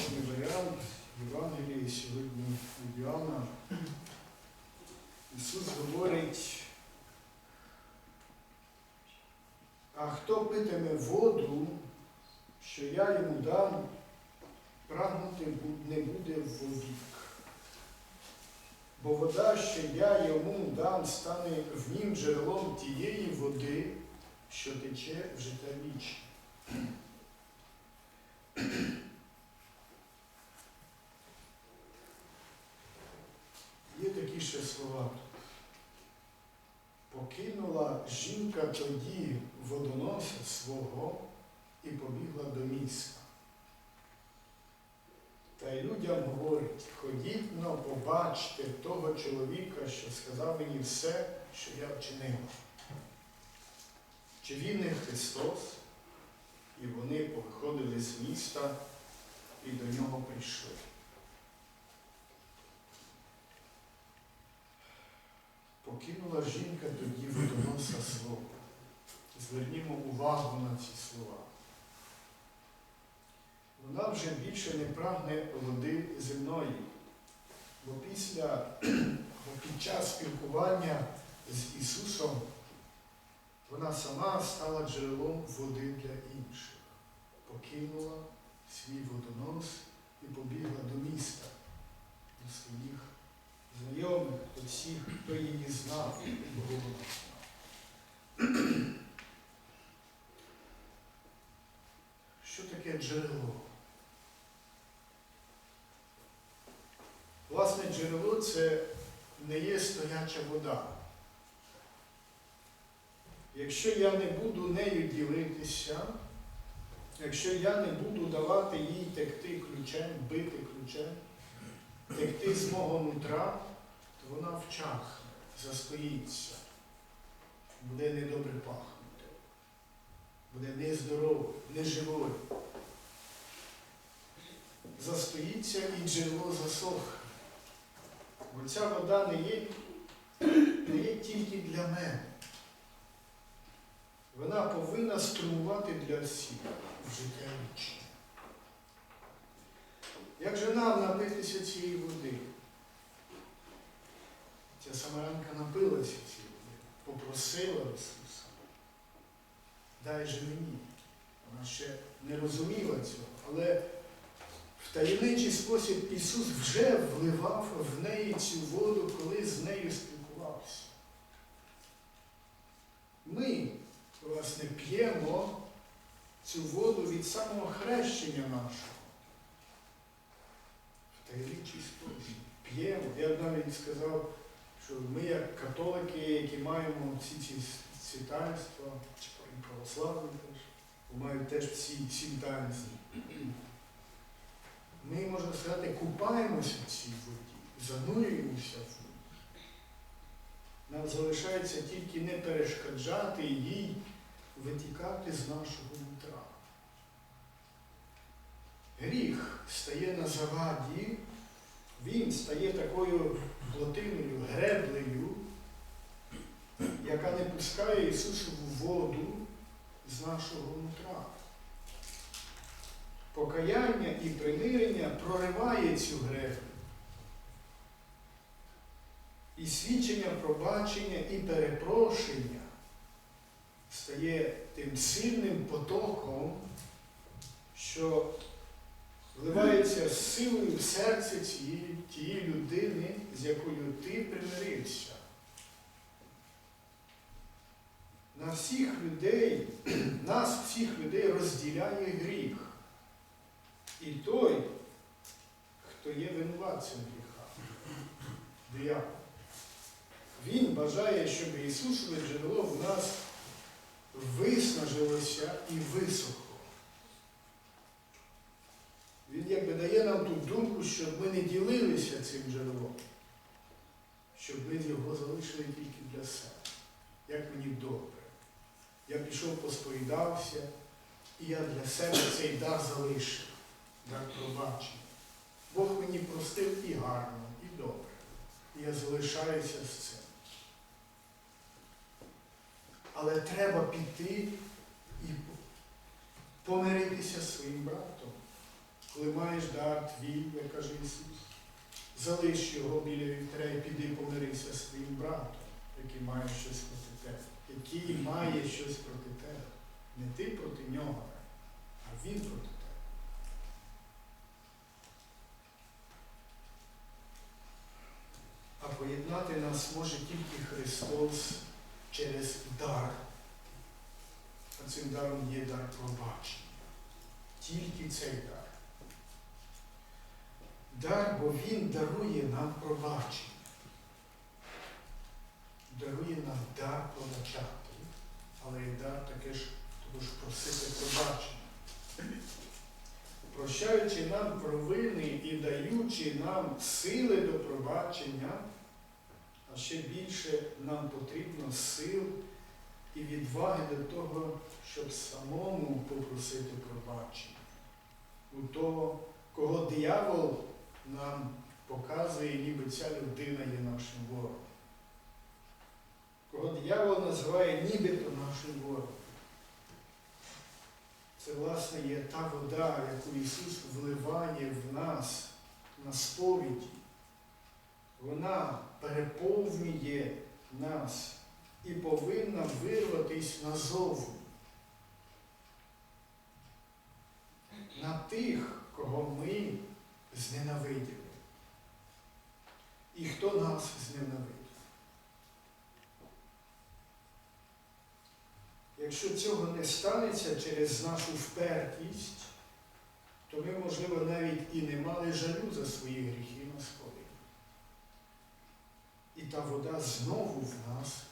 наочний варіант Євангелії сьогодні Іоанна. Ісус говорить, а хто питиме воду, що я йому дам, прагнути не буде вовік. Бо вода, що я йому дам, стане в нім джерелом тієї води, що тече в життя вічне. Є слова. Покинула жінка тоді водоноса свого і побігла до міста. Та й людям говорить, ходіть но побачте того чоловіка, що сказав мені все, що я вчинила. Чи він не Христос? І вони повиходили з міста і до нього прийшли. Покинула жінка тоді водоноса свого. Звернімо увагу на ці слова. Вона вже більше не прагне води земної, бо після, бо під час спілкування з Ісусом вона сама стала джерелом води для інших, покинула свій водонос і побігла до міста, до своїх знайомих, до всіх, хто її знав, бо вона знав. Що таке джерело? Власне, джерело це не є стояча вода. Якщо я не буду нею ділитися, якщо я не буду давати їй текти ключем, бити ключем, текти з мого нутра, то вона вчахне, застоїться, буде недобре пахнути, буде нездоровою, неживою. Застоїться і джерело засохне. Бо ця вода не є, не є тільки для мене. Вона повинна струмувати для всіх в життя вічне. Як же нам напитися цієї води? Ця самарянка напилася цієї води, попросила Ісуса. Дай же мені. Вона ще не розуміла цього, але в таємничий спосіб Ісус вже вливав в неї цю воду, коли з нею спілкувався. Ми, власне, п'ємо цю воду від самого хрещення нашого. Спосіб. П'ємо. Я навіть сказав, що ми, як католики, які маємо всі ці світальства, чи православні теж, мають теж всі сім таїнств. Ми, можна сказати, купаємося в цій воді, занурюємося в ній. Нам залишається тільки не перешкоджати їй витікати з нашого нутра. Гріх стає на заваді, він стає такою плотиною, греблею, яка не пускає Ісусову воду з нашого нутра. Покаяння і примирення прориває цю греблю. І свідчення пробачення і перепрошення стає тим сильним потоком, що вливається силою в серце цієї, тієї людини, з якою ти примирився. На всіх людей, нас всіх людей розділяє гріх. І той, хто є винуватцем гріха, диявол. Він бажає, щоб Ісусове джерело в нас виснажилося і висохло. Щоб ми не ділилися цим джерелом, щоб ми його залишили тільки для себе. Як мені добре. Я пішов, посповідався, і я для себе цей дар залишив, дар пробачення. Бог мені простив і гарно, і добре. І я залишаюся з цим. Але треба піти і помиритися з своїм братом. Коли маєш дар твій, як каже Ісус, залиш його біля вівтаря і піди помирися з своїм братом, який має щось проти тебе, який має щось проти тебе. Не ти проти нього, а він проти тебе. А поєднати нас може тільки Христос через дар. А цим даром є дар пробачення. Тільки цей дар. Дар, бо Він дарує нам пробачення. Дарує нам дар пробачати, але і дар таке ж також просити пробачення. Прощаючи нам провини і даючи нам сили до пробачення, а ще більше нам потрібно сил і відваги до того, щоб самому попросити пробачення. У того, кого диявол нам показує, ніби ця людина є нашим ворогом. Кого диявол називає нібито нашим ворогом. Це, власне, є та вода, яку Ісус вливає в нас на сповіді. Вона переповнює нас і повинна вирватися назовні. На тих, кого ми зненавиділи. І хто нас зненавидів. Якщо цього не станеться через нашу впертість, то ми, можливо, навіть і не мали жалю за свої гріхи на сповіді. І та вода знову в нас